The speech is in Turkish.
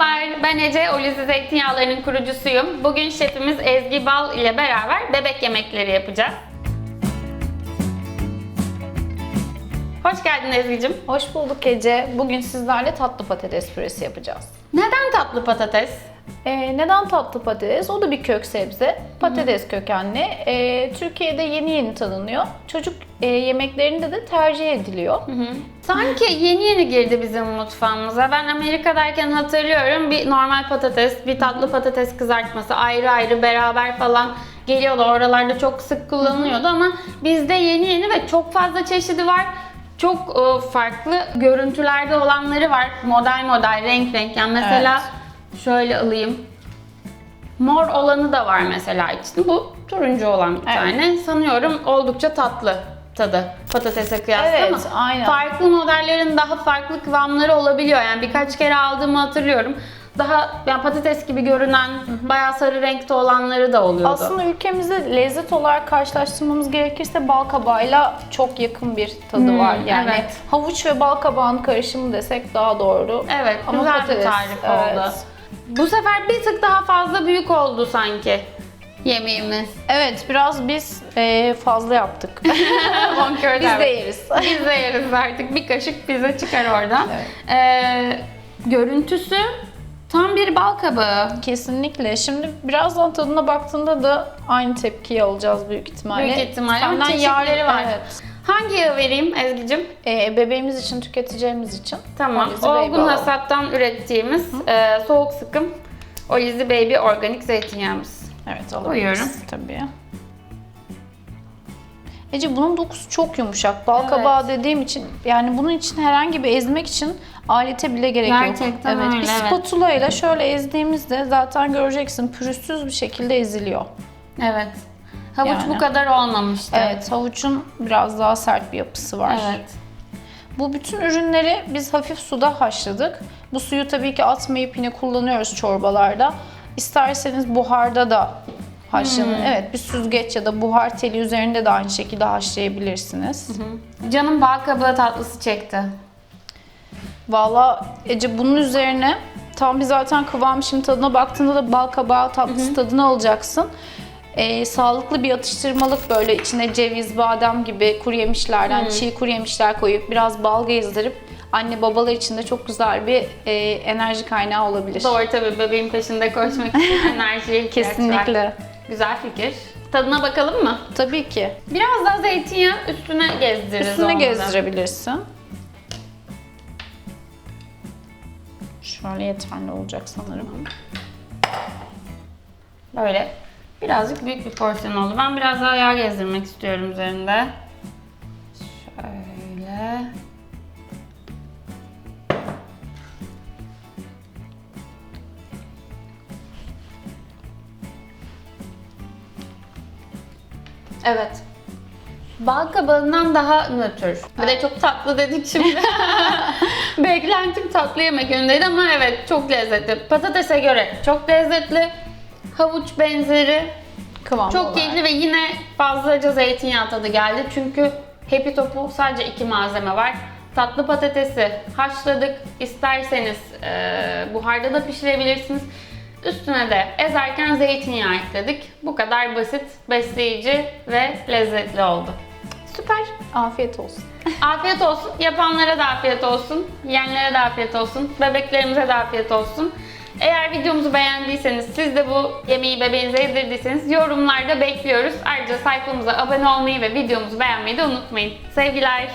Merhabalar, ben Ece, Olizi Zeytinyağları'nın kurucusuyum. Bugün şefimiz Ezgi Bal ile beraber bebek yemekleri yapacağız. Hoş geldin Ezgi'cim. Hoş bulduk Ece. Bugün sizlerle tatlı patates püresi yapacağız. Neden tatlı patates? Ee, neden tatlı patates? O da bir kök sebze. Patates kökenli. Ee, Türkiye'de yeni yeni tanınıyor. Çocuk e, yemeklerinde de tercih ediliyor. Sanki yeni yeni girdi bizim mutfağımıza. Ben Amerika'dayken hatırlıyorum bir normal patates, bir tatlı patates kızartması ayrı ayrı beraber falan geliyordu. Oralarda çok sık kullanılıyordu ama bizde yeni yeni ve çok fazla çeşidi var. Çok e, farklı görüntülerde olanları var. Model model, renk renk. Yani mesela şöyle alayım. Mor olanı da var mesela içinde. Bu turuncu olan bir Evet. tane. Sanıyorum oldukça tatlı tadı patatese kıyasla Evet, ama aynen. farklı modellerin daha farklı kıvamları olabiliyor. Yani birkaç kere aldığımı hatırlıyorum. Daha yani patates gibi görünen, bayağı sarı renkte olanları da oluyordu. Aslında ülkemizde lezzet olarak karşılaştırmamız gerekirse bal kabağıyla çok yakın bir tadı Hmm, var. Yani evet. havuç ve bal kabağının karışımı desek daha doğru. evet, güzel bir tarif oldu. evet. Bu sefer bir tık daha fazla büyük oldu sanki yemeğimiz. Evet, biraz biz e, fazla yaptık. Biz de yeriz. Biz de yeriz artık. Bir kaşık bize çıkar oradan. Evet. Ee, görüntüsü tam bir bal kabağı. Kesinlikle. Şimdi birazdan tadına baktığında da aynı tepkiyi alacağız büyük ihtimalle. Büyük ihtimalle Senden yar- çeşitleri var. Evet. Hangi yağı vereyim Ezgi'cim? Ee, bebeğimiz için tüketeceğimiz için. Tamam. Olizi Olgun. Hasat'tan ürettiğimiz e, soğuk sıkım Olizi Baby organik zeytinyağımız. Evet Koyuyorum. alabiliriz tabii. Ece bunun dokusu çok yumuşak. Bal Evet. kabağı dediğim için yani bunun için herhangi bir ezmek için alete bile gerek yok. Gerçekten evet. öyle, Bir evet. spatula ile şöyle ezdiğimizde zaten göreceksin pürüzsüz bir şekilde eziliyor. Evet. Havuç Yani. bu kadar olmamıştı. Evet, havucun biraz daha sert bir yapısı var. Evet. Bu bütün ürünleri biz hafif suda haşladık. Bu suyu tabii ki atmayıp yine kullanıyoruz çorbalarda. İsterseniz buharda da haşlanın. Hmm. Evet, bir süzgeç ya da buhar teli üzerinde de aynı şekilde haşlayabilirsiniz. Canım bal kabağı tatlısı çekti. Valla Ece bunun üzerine tam bir zaten kıvam şimdi tadına baktığında da bal kabağı tatlısı tadını alacaksın. Ee, sağlıklı bir atıştırmalık böyle içine ceviz, badem gibi kuru yemişlerden, çiğ kuru yemişler koyup biraz bal gezdirip anne babalar için de çok güzel bir e, enerji kaynağı olabilir. Doğru tabii bebeğin peşinde koşmak için enerjiye ihtiyaç var. Kesinlikle. Güzel fikir. Tadına bakalım mı? Tabii ki. Biraz daha zeytinyağı üstüne gezdiririz Üstüne da. gezdirebilirsin. Şöyle yeterli olacak sanırım. Böyle birazcık büyük bir porsiyon oldu. Ben biraz daha yağ gezdirmek istiyorum üzerinde. Şöyle. Evet. Bal kabağından daha nötr. Bir de çok tatlı dedik şimdi. Beklentim tatlı yemek yönündeydi ama evet çok lezzetli. Patatese göre çok lezzetli. Havuç benzeri. Kıvam Çok olarak. keyifli ve yine fazlaca zeytinyağı tadı geldi. Çünkü Happy Top'u sadece iki malzeme var. Tatlı patatesi haşladık. İsterseniz e, buharda da pişirebilirsiniz. Üstüne de ezerken zeytinyağı ekledik. Bu kadar basit, besleyici ve lezzetli oldu. Süper. Afiyet olsun. Afiyet olsun. Yapanlara da afiyet olsun. Yiyenlere de afiyet olsun. Bebeklerimize de afiyet olsun. Eğer videomuzu beğendiyseniz, siz de bu yemeği bebeğinize yedirdiyseniz yorumlarda bekliyoruz. Ayrıca sayfamıza abone olmayı ve videomuzu beğenmeyi de unutmayın. Sevgiler.